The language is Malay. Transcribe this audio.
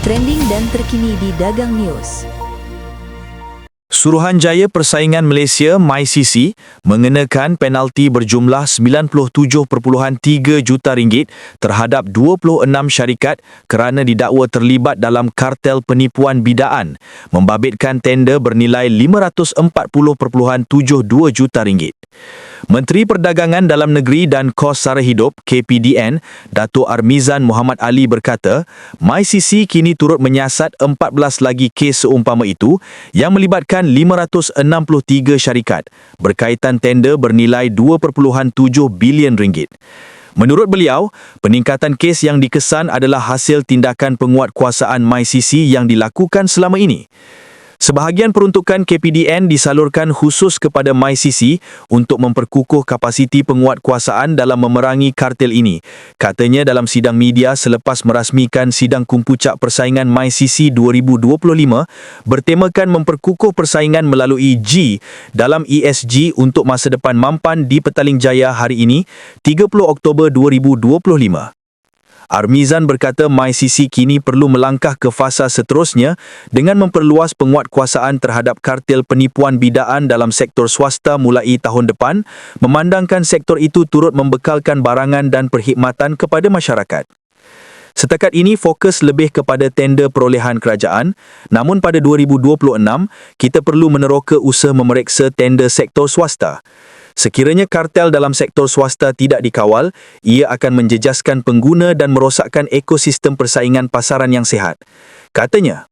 trending dan terkini di Dagang News. Suruhanjaya Persaingan Malaysia MyCC mengenakan penalti berjumlah 97.3 juta ringgit terhadap 26 syarikat kerana didakwa terlibat dalam kartel penipuan bidaan membabitkan tender bernilai 540.72 juta ringgit. Menteri Perdagangan Dalam Negeri dan Kos Sara Hidup KPDN Datuk Armizan Muhammad Ali berkata, MyCC kini turut menyiasat 14 lagi kes seumpama itu yang melibatkan 563 syarikat berkaitan tender bernilai 2.7 bilion ringgit. Menurut beliau, peningkatan kes yang dikesan adalah hasil tindakan penguatkuasaan MyCC yang dilakukan selama ini. Sebahagian peruntukan KPDN disalurkan khusus kepada MyCC untuk memperkukuh kapasiti penguatkuasaan dalam memerangi kartel ini. Katanya dalam sidang media selepas merasmikan sidang kumpucak persaingan MyCC 2025 bertemakan memperkukuh persaingan melalui G dalam ESG untuk masa depan mampan di Petaling Jaya hari ini 30 Oktober 2025. Armizan berkata MyCC kini perlu melangkah ke fasa seterusnya dengan memperluas penguatkuasaan terhadap kartel penipuan bidaan dalam sektor swasta mulai tahun depan, memandangkan sektor itu turut membekalkan barangan dan perkhidmatan kepada masyarakat. Setakat ini fokus lebih kepada tender perolehan kerajaan, namun pada 2026 kita perlu meneroka usaha memeriksa tender sektor swasta. Sekiranya kartel dalam sektor swasta tidak dikawal, ia akan menjejaskan pengguna dan merosakkan ekosistem persaingan pasaran yang sihat. Katanya,